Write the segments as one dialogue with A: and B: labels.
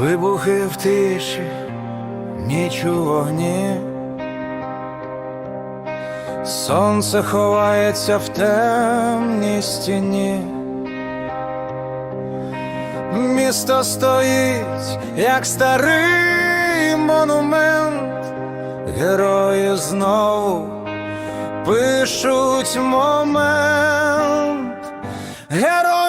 A: Вибухи в тиші, ніч у вогні. Сонце ховається в темній стіні. Місто стоїть, як старий монумент, герої знову пишуть момент. Герої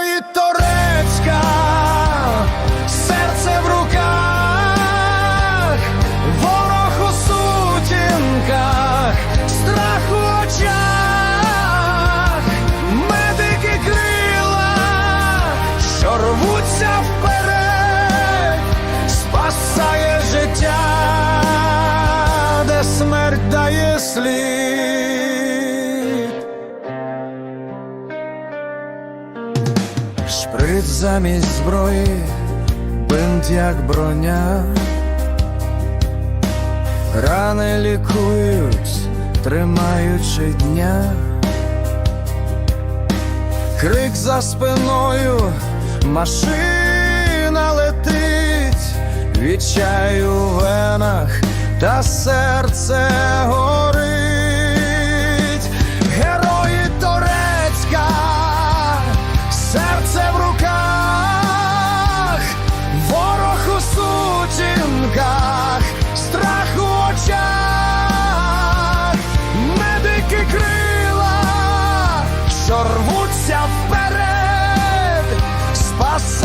A: дає слід. Шприц замість зброї, бинт як броня, рани лікують, тримаючи дня, крик за спиною, машина летить, відчаю в венах, та серце горить.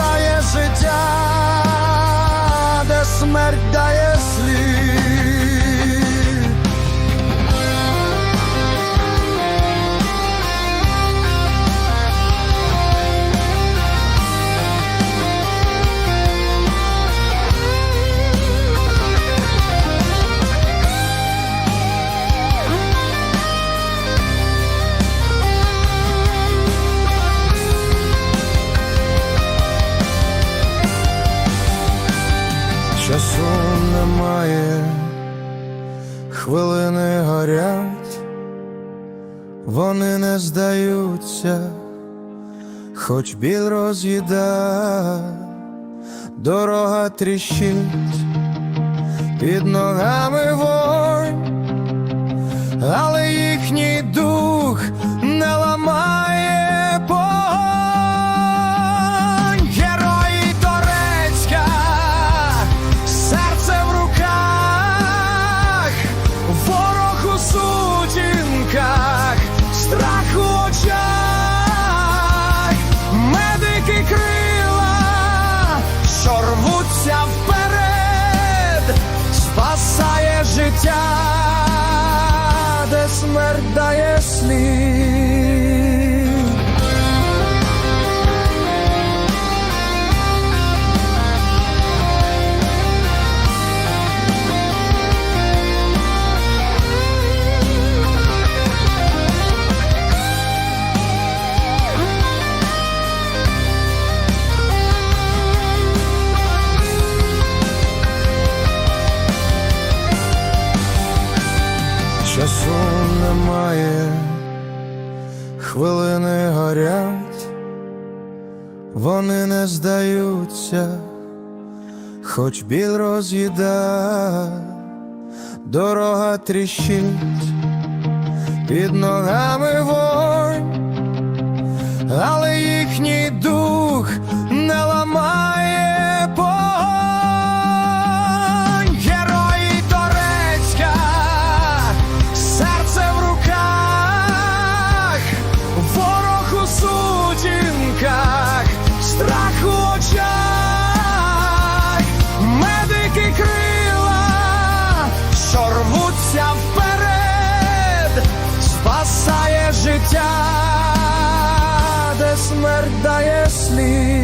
A: Спасає життя, де смерть дає слід. Хвилини горять, вони не здаються, хоч біль роз'їда, дорога тріщить, під ногами вогонь, де смерть дає слід. Часу немає, хвилини горять, вони не здаються, хоч біль роз'їда, дорога тріщить, під ногами вогонь, страх у очах, медики крила, що рвуться вперед, спасає життя, де смерть дає слід.